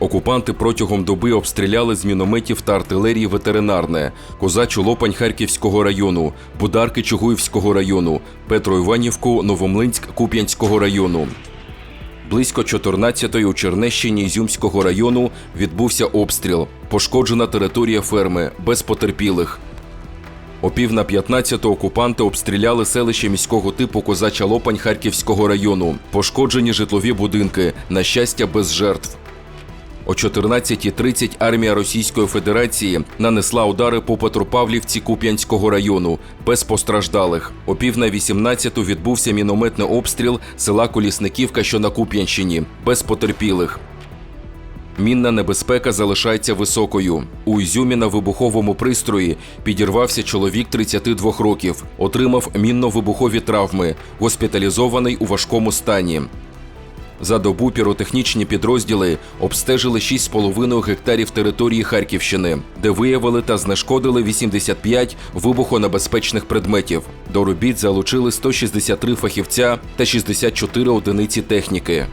Окупанти протягом доби обстріляли з мінометів та артилерії ветеринарне, Козачу Лопань Харківського району, Бударки Чугуївського району, Петро-Іванівку, Новомлинськ Куп'янського району. Близько 14-ї у Чернещині Ізюмського району відбувся обстріл. Пошкоджена територія ферми без потерпілих. О пів на 15 окупанти обстріляли селище міського типу Козача Лопань Харківського району. Пошкоджені житлові будинки, на щастя, без жертв. О 14.30 армія Російської Федерації нанесла удари по Петропавлівці Куп'янського району без постраждалих. О пів на 18 відбувся мінометний обстріл села Колісниківка, що на Куп'янщині, без потерпілих. Мінна небезпека залишається високою. У Ізюмі на вибуховому пристрої підірвався чоловік 32 років, отримав мінно-вибухові травми, госпіталізований у важкому стані. За добу піротехнічні підрозділи обстежили 6,5 гектарів території Харківщини, де виявили та знешкодили 85 вибухонебезпечних предметів. До робіт залучили 163 фахівця та 64 одиниці техніки.